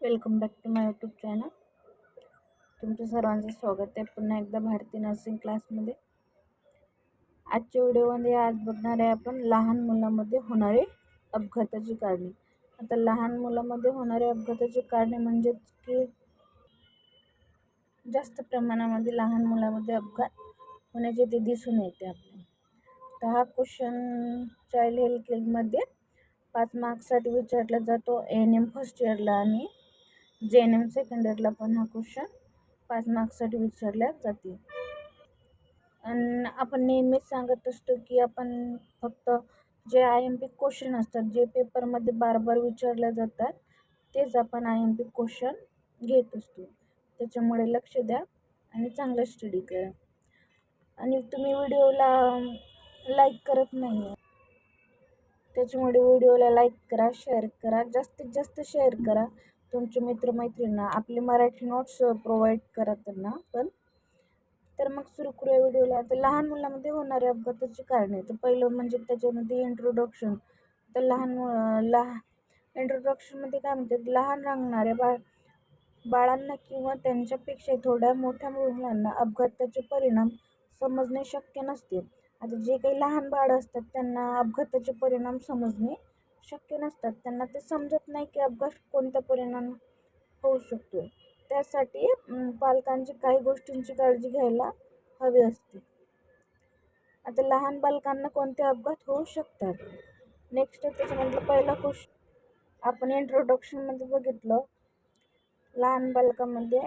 Welcome back to my YouTube channel. तुमचं सर्वांचं स्वागत आहे पुन्हा एकदा भारती नर्सिंग क्लासमध्ये. आजच्या व्हिडिओमध्ये आज बघणार आहे आपण लहान मुलामध्ये होणारे अपघाताची कारणे. आता लहान मुलामध्ये होणारे अपघाताची कारणे म्हणजेच की जास्त प्रमाणामध्ये लहान मुलामध्ये अपघात होण्याचे ते दिसून येते आपल्याला. तर हा क्वेश्चन चाइल्ड हेल्थ केअरमध्ये पाच मार्क्ससाठी विचारला जातो. एन एम फर्स्ट इयरला आणि जे एन एम सेकंडरला पण हा क्वेश्चन पाच मार्क्ससाठी विचारल्या जाते आणि आपण नेहमीच सांगत असतो की आपण फक्त जे आय एम पी क्वेश्चन असतात जे पेपरमध्ये बार बार विचारल्या जातात तेच आपण आय एम पी क्वेश्चन घेत असतो. त्याच्यामुळे लक्ष द्या आणि चांगलं स्टडी करा. आणि तुम्ही व्हिडिओला लाईक करत नाही आहे त्याच्यामुळे व्हिडिओला लाईक करा शेअर करा जास्तीत जास्त शेअर करा. तुमच्या मित्रमैत्रिणींना आपले मराठी नोट्स प्रोव्हाइड करा त्यांना पण. तर मग सुरू करूया व्हिडिओला तर लहान मुलामध्ये होणारे अपघाताची कारणे. तर पहिलं म्हणजे त्याच्यामध्ये इंट्रोडक्शन तर लहान लहान इंट्रोडक्शनमध्ये काय म्हणतात? लहान रांगणाऱ्या बाळ बाळांना किंवा त्यांच्यापेक्षा थोड्या मोठ्या मुलांना अपघाताचे परिणाम समजणे शक्य नसते. आता जे काही लहान बाळ असतात त्यांना अपघाताचे परिणाम समजणे शक्य नसतात त्यांना ते समजत नाही की अपघात कोणत्या परिणाम होऊ शकतो. त्यासाठी पालकांची काही गोष्टींची काळजी घ्यायला हवी असते. आता लहान बालकांना कोणते अपघात होऊ शकतात? नेक्स्ट त्याच्यामधलं पहिला कुश आपण इंट्रोडक्शनमध्ये बघितलं. लहान बालकामध्ये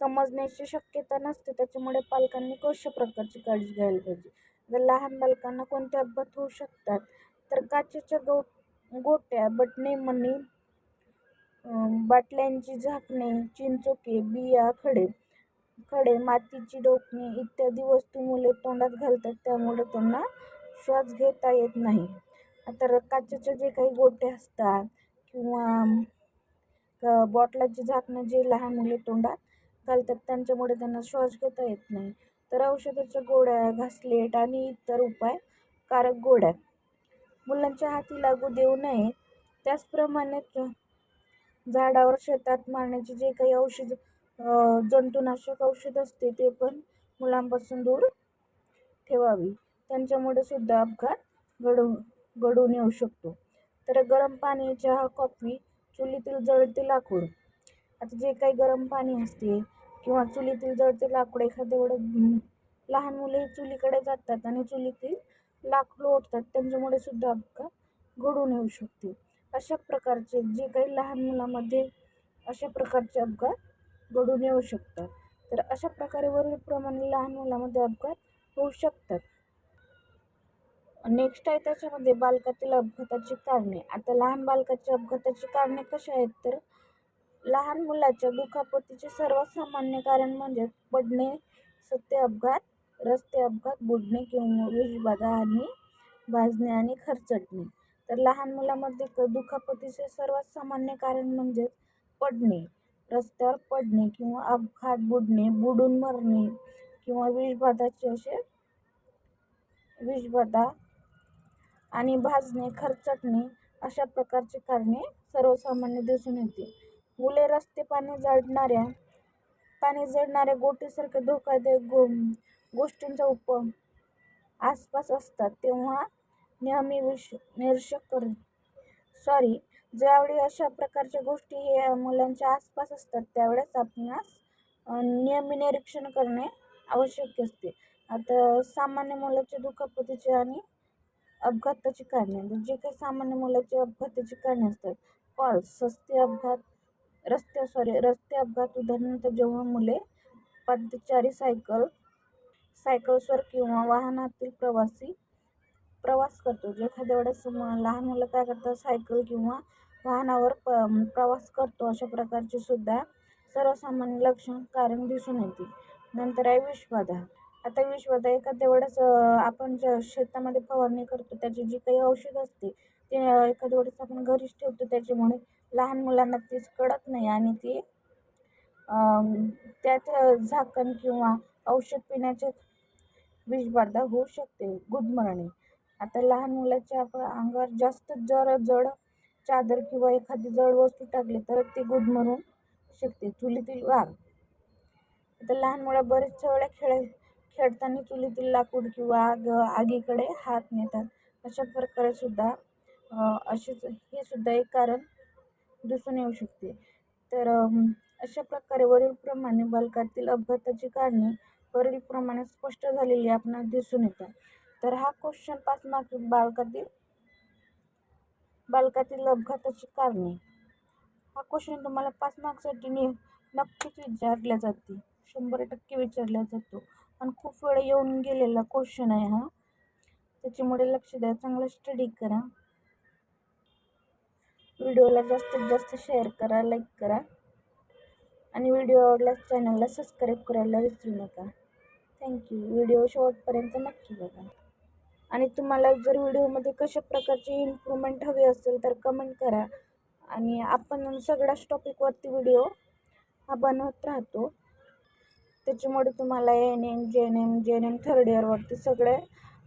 समजण्याची शक्यता नसते त्याच्यामुळे पालकांनी कशा प्रकारची काळजी घ्यायला पाहिजे? जर लहान बालकांना कोणते अपघात होऊ शकतात? तर काचेच्या गो गोट्या बटणे मणी बाटल्यांची झाकणे चिंचोके बिया खडे खडे मातीची डोकणे इत्यादी वस्तू मुले तोंडात घालतात त्यामुळे त्यांना श्वास घेता येत नाही. तर काचेच्या जे काही गोटे असतात किंवा बॉटलाची झाकणं जे लहान मुले तोंडात घालतात त्यांच्यामुळे त्यांना श्वास घेता येत नाही. तर औषधाच्या गोळ्या घासलेट आणि इतर उपाय कारक गोळ्या. मुलांच्या हाती लागू देऊ नये. त्याचप्रमाणे झाडावर शेतात मारण्याचे जे काही औषध जंतुनाशक औषध असते ते पण मुलांपासून दूर ठेवावी. त्यांच्यामुळे सुद्धा अपघात घडू घडून येऊ शकतो. तर गरम पाणी चहा कॉफी चुलीतील जळते लाकूड. आता जे काही गरम पाणी असते किंवा चुलीतील जळते लाकूड एखाद्या वेळेस लहान मुले चुलीकडे जातात आणि चुलीतील लाकडं ओढतात त्यांच्यामुळे सुद्धा अपघात घडून येऊ शकते. अशा प्रकारचे जे काही लहान मुलामध्ये अशा प्रकारचे अपघात घडून येऊ शकतात. तर अशा प्रकारे वरीलप्रमाणे लहान मुलामध्ये अपघात होऊ शकतात. नेक्स्ट आहे त्याच्यामध्ये बालकातील अपघाताची कारणे. आता लहान बालकाच्या अपघाताची कारणे कशी आहेत? तर लहान मुलाच्या दुखापतीचे सर्वात सामान्य कारण म्हणजे पडणे सत्य अपघात रस्ते अपघात बुडणे किंवा विषबाधा आणि भाजणे आणि खरचटणे. तर लहान मुलामध्ये क दुखापतीचे सर्वात सामान्य कारण म्हणजे पडणे. रस्त्यावर पडणे किंवा अपघात बुडणे बुडून मरणे किंवा विषबाधाचे असे विषबाधा आणि भाजणे खरचटणे अशा प्रकारची कारणे सर्वसामान्य दिसून येते. मुले रस्ते पाणी जळणाऱ्या पाणी जळणाऱ्या गोटीसारखे धोकादायक गो गोष्टींचा उप आसपास असतात तेव्हा नेहमी विश निरीक्षक कर सॉरी ज्यावेळी अशा प्रकारच्या गोष्टी हे मुलांच्या आसपास असतात त्यावेळेस आपणास नियमी निरीक्षण करणे आवश्यक असते. आता सामान्य मुलाच्या दुखापतीचे आणि अपघाताची कारणे. जे काही सामान्य मुलाचे अपघाताची कारणे असतात कॉल्स सस्ते अपघात रस्ते सॉरी रस्ते अपघात उदाहरणार्थ जेव्हा मुले पादचारी सायकल सायकल्सवर किंवा वाहनातील प्रवासी प्रवास करतो. जे एखाद्या वेळेस लहान मुलं काय करतात? सायकल किंवा वाहनावर प प्रवास करतो. अशा प्रकारचे सुद्धा सर्वसामान्य लक्षण कारण दिसून येते. नंतर आहे विषबाधा. आता विषबाधा एखाद्या वेळेस आपण ज्या शेतामध्ये फवारणी करतो त्याची जी काही औषध असते ते एखाद्या वेळेस आपण घरीच ठेवतो. त्याच्यामुळे लहान मुलांना तीच कळत नाही आणि ती त्यात झाकण किंवा औषध पिण्याचे विषबाधा होऊ शकते. गुदमरणे. आता लहान मुलाच्या अंगावर जास्त जर जड चादर किंवा एखादी जड वस्तू टाकली तर ती गुदमरून शकते. चुलीतील वाघ. आता लहान मुलं बरेच वेळा खेळ खेळताना चुलीतील लाकूड किंवा आग आगीकडे हात नेतात. अशा प्रकारे सुद्धा असेच हे सुद्धा एक कारण दिसून येऊ शकते. तर अशा प्रकारे वरीलप्रमाणे बालकातील अपघाताची कारणे वरीलप्रमाणे स्पष्ट झालेली आपणास दिसून येतात तर हा क्वेश्चन पाच मार्क बालकातील बालकातील अपघाताची कारणे. हा क्वेश्चन तुम्हाला पाच मार्कसाठी नि नक्कीच विचारल्या जाते. शंभर टक्के विचारला जातो. आणि खूप वेळ येऊन गेलेला क्वेश्चन आहे हा. त्याच्यामुळे लक्ष द्या. चांगला स्टडी करा. व्हिडिओला जास्तीत जास्त शेअर करा लाईक करा. आणि व्हिडिओ आवडल्यास चॅनलला सबस्क्राईब करायला विसरू नका. थँक्यू व्हिडिओ शेवटपर्यंत नक्की बघा. आणि तुम्हाला जर व्हिडिओमध्ये कशा प्रकारची इम्प्रूव्हमेंट हवी असेल तर कमेंट करा. आणि आपण सगळ्याच टॉपिकवरती व्हिडिओ हा बनवत राहतो. त्याच्यामुळे तुम्हाला N M J N M J N M third इयरवरती सगळे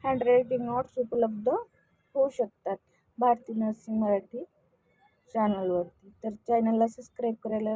हँड रायटिंग नोट्स उपलब्ध होऊ शकतात. भारती नर्सिंग मराठी चॅनलवरती तर चॅनलला सबस्क्राईब करायला